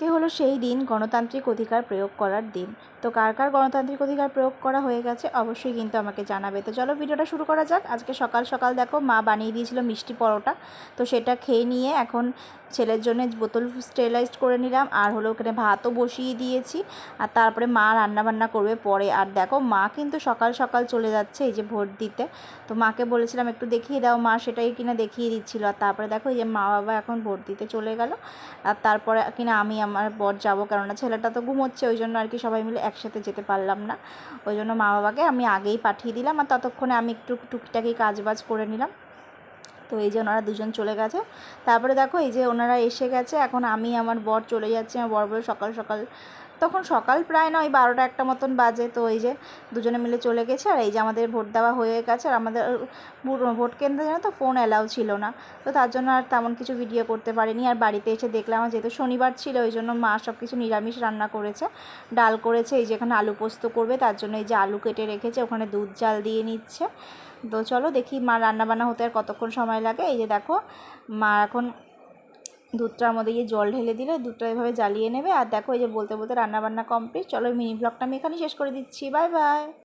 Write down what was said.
আজকে হলো সেই দিন, গণতান্ত্রিক অধিকার প্রয়োগ করার দিন। তো কার কার গণতান্ত্রিক অধিকার প্রয়োগ করা হয়ে গেছে অবশ্যই কিন্তু আমাকে জানাবে। তো চলো ভিডিওটা শুরু করা যাক। আজকে সকাল সকাল দেখো মা বানিয়ে দিয়েছিল মিষ্টি পরোটা। তো সেটা খেয়ে নিয়ে এখন ছেলের জন্য বোতল স্টেলাইজড করে নিলাম। আর হলো ওখানে ভাতও বসিয়ে দিয়েছি। আর তারপরে মা রান্নাবান্না করবে পরে। আর দেখো মা কিন্তু সকাল সকাল চলে যাচ্ছে এই যে ভোট দিতে। তো মাকে বলেছিলাম একটু দেখিয়ে দাও, মা সেটাই কিনা দেখিয়ে দিচ্ছিল। আর তারপরে দেখো এই যে মা বাবা এখন ভোট দিতে চলে গেল। আর তারপরে কিনা আমি আমার বর যাব কেননা ছেলেটা তো ঘুমোচ্ছে, ওই জন্য আর কি সবাই মিলে একসাথে যেতে পারলাম না। ওই জন্য মা বাবাকে আমি আগেই পাঠিয়ে দিলাম আর ততক্ষণে আমি একটু টুকটাকি কাজ বাজ করে নিলাম। তো এই যে ওনারা দুজন চলে গেছে। তারপরে দেখো এই যে ওনারা এসে গেছে, এখন আমি, আমার বর চলে যাচ্ছি, আমার বর বলে সকাল সকাল তখন সকাল প্রায় নয়, বারোটা একটা মতন বাজে। তো এই যে দুজনে মিলে চলে গেছে আর এই যে আমাদের ভোট দেওয়া হয়ে গেছে আর আমাদের ভোট কেন্দ্রে জানো তো ফোন অ্যালাউ ছিল না। তো তার জন্য আর তেমন কিছু ভিডিও করতে পারিনি। আর বাড়িতে এসে দেখলাম যেহেতু শনিবার ছিল, ওই জন্য মা সব কিছু নিরামিষ রান্না করেছে। ডাল করেছে, এই যে এখানে আলু পোস্ত করবে, তার জন্য এই যে আলু কেটে রেখেছে, ওখানে দুধ জাল দিয়ে নিচ্ছে। তো চলো দেখি মা রান্না বান্না হতে আর কতক্ষণ সময় লাগে। এই যে দেখো, মা এখন দুধটার মধ্যে গিয়ে জল ঢেলে দিলে দুধটা এভাবে জ্বালিয়ে নেবে। আর দেখো এই যে বলতে বলতে রান্নাবান্না কমপ্লিট চলো মিনি ব্লগটা আমি এখানেই শেষ করে দিচ্ছি। Bye bye